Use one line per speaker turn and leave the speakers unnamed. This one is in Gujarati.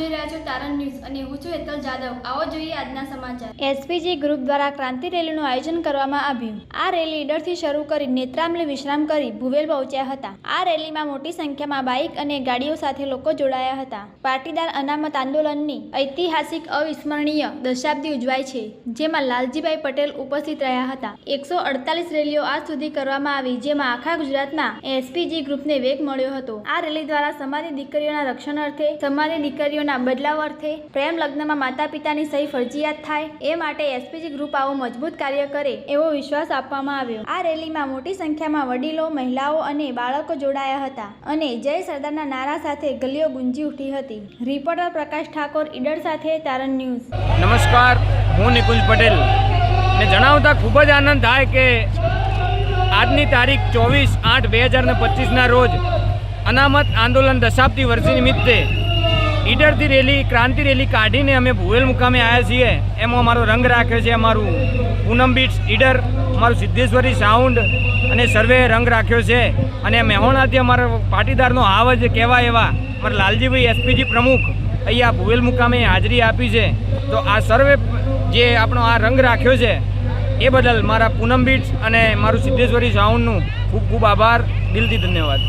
અને હું છું હેતલ જાદવ. આવો જોઈએ આજના સમાચાર.
એસપીજી ગ્રુપ દ્વારા ક્રાંતિ રેલીનું આયોજન કરવામાં આવ્યું. આ રેલી ઈડરથી શરૂ કરી નેત્રામલે વિશ્રામ કરી ભુવેલ પહોંચ્યા હતા. આ રેલીમાં મોટી સંખ્યામાં બાઇક અને ગાડીઓ સાથે લોકો જોડાયા હતા. પાટીદાર અનામત આંદોલનની ઐતિહાસિક અવિસ્મરણીય દશાબ્દી ઉજવાય છે, જેમાં લાલજીભાઈ પટેલ ઉપસ્થિત રહ્યા હતા. એકસો અડતાલીસ રેલીઓ આજ સુધી કરવામાં આવી, જેમાં આખા ગુજરાતમાં એસપીજી ગ્રુપને વેગ મળ્યો હતો. આ રેલી દ્વારા સમાજની દીકરીઓના રક્ષણ અર્થે, સમાજની દીકરીઓના બદલાવ અર્થે પ્રેમ લગ્નમાં માતા પિતાની સહી ફરજિયાત થાય, એ માટે એસપીજી ગ્રુપ આવું મજબૂત કાર્ય કરે એવો વિશ્વાસ આપવામાં આવ્યો. આ રેલીમાં મોટી સંખ્યામાં વડીલો, મહિલાઓ અને બાળકો જોડાયા હતા અને જય સરદારના નારા સાથે ગલીઓ ગુંજી ઉઠી હતી. રિપોર્ટર પ્રકાશ ઠાકોર, ઈડર સાથે તારણ ન્યૂઝ.
નમસ્કાર, હું નિકુંજ પટેલ. ને જણાવતા ખૂબ જ આનંદ થાય કે આજની તારીખ ચોવીસ આઠ બે હજાર ને રોજ અનામત આંદોલન દશાબ્દી વર્ષ નિમિત્તે ઈડરથી રેલી, ક્રાંતિ રેલી કાઢીને અમે ભુવેલ મુકામે આવ્યા છીએ. એમાં અમારો રંગ રાખ્યો છે અમારું પૂનમ બીટ્સ, ઈડર, અમારું સિદ્ધેશ્વરી સાઉન્ડ અને સર્વે રંગ રાખ્યો છે. અને મહેણાથી અમારા પાટીદારનો હાવ જ કહેવાય એવા અમારા લાલજીભાઈ એસપીજી પ્રમુખ અહીંયા ભુવેલ મુકામે હાજરી આપી છે. તો આ સર્વે જે આપણો આ રંગ રાખ્યો છે, એ બદલ મારા પૂનમ બીટ્સ અને મારું સિદ્ધેશ્વરી સાઉન્ડનું ખૂબ ખૂબ આભાર. દિલથી ધન્યવાદ.